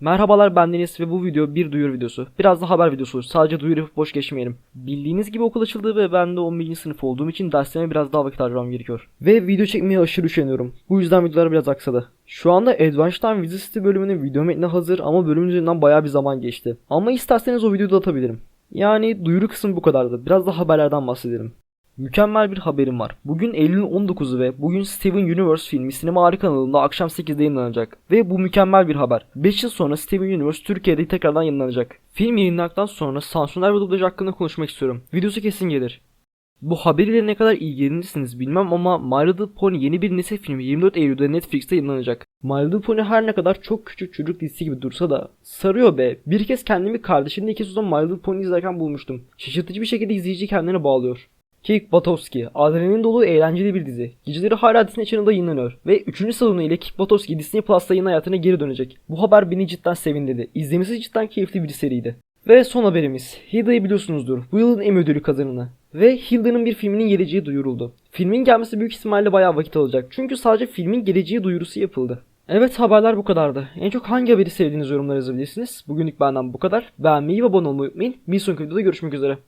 Merhabalar ben Deniz ve bu video bir duyuru videosu. Biraz da haber videosu. Sadece duyuru yapıp boş geçmeyelim. Bildiğiniz gibi okul açıldı ve ben de 11. sınıf olduğum için derslerime biraz daha vakit harcamam gerekiyor. Ve video çekmeye aşırı üşeniyorum. Bu yüzden videolar biraz aksadı. Şu anda Advanced Time Visit City bölümünün video metni hazır ama bölümün üzerinden bayağı bir zaman geçti. Ama isterseniz o videoyu da atabilirim. Yani duyuru kısmı bu kadardı. Biraz da haberlerden bahsedelim. Mükemmel bir haberim var. Bugün Eylül'ün 19'u ve bugün Steven Universe filmi Sinema Harika kanalında akşam 8'de yayınlanacak. Ve bu mükemmel bir haber. 5 yıl sonra Steven Universe Türkiye'de tekrardan yayınlanacak. Film yayınlandıktan sonra sansürler ve dublaj hakkında konuşmak istiyorum. Videosu kesin gelir. Bu haberiyle ne kadar ilgilenirsiniz bilmem ama My Little Pony yeni bir nesil filmi 24 Eylül'de Netflix'te yayınlanacak. My Little Pony her ne kadar çok küçük çocuk dizisi gibi dursa da sarıyor be. Bir kez kendimi kardeşimle iki sezon My Little Pony izlerken bulmuştum. Şaşırtıcı bir şekilde izleyici kendine bağlıyor. Kick Buttowski, adrenalin dolu eğlenceli bir dizi. Geceleri hala Disney Channel'da yayınlanıyor ve 3. sezonu ile Kick Buttowski Disney Plus'ta yayın hayatına geri dönecek. Bu haber beni cidden sevindirdi. İzlemesi cidden keyifli bir seriydi. Ve son haberimiz. Hilda'yı biliyorsunuzdur. Bu yılın Emmy ödülü kazananı. Ve Hilda'nın bir filminin geleceği duyuruldu. Filmin gelmesi büyük ihtimalle bayağı vakit alacak. Çünkü sadece filmin geleceği duyurusu yapıldı. Evet haberler bu kadardı. En çok hangi haberi sevdiğiniz yorumlara yazabilirsiniz. Bugünlük benden bu kadar. Beğenmeyi ve abone olmayı unutmayın. Bir sonraki videoda görüşmek üzere.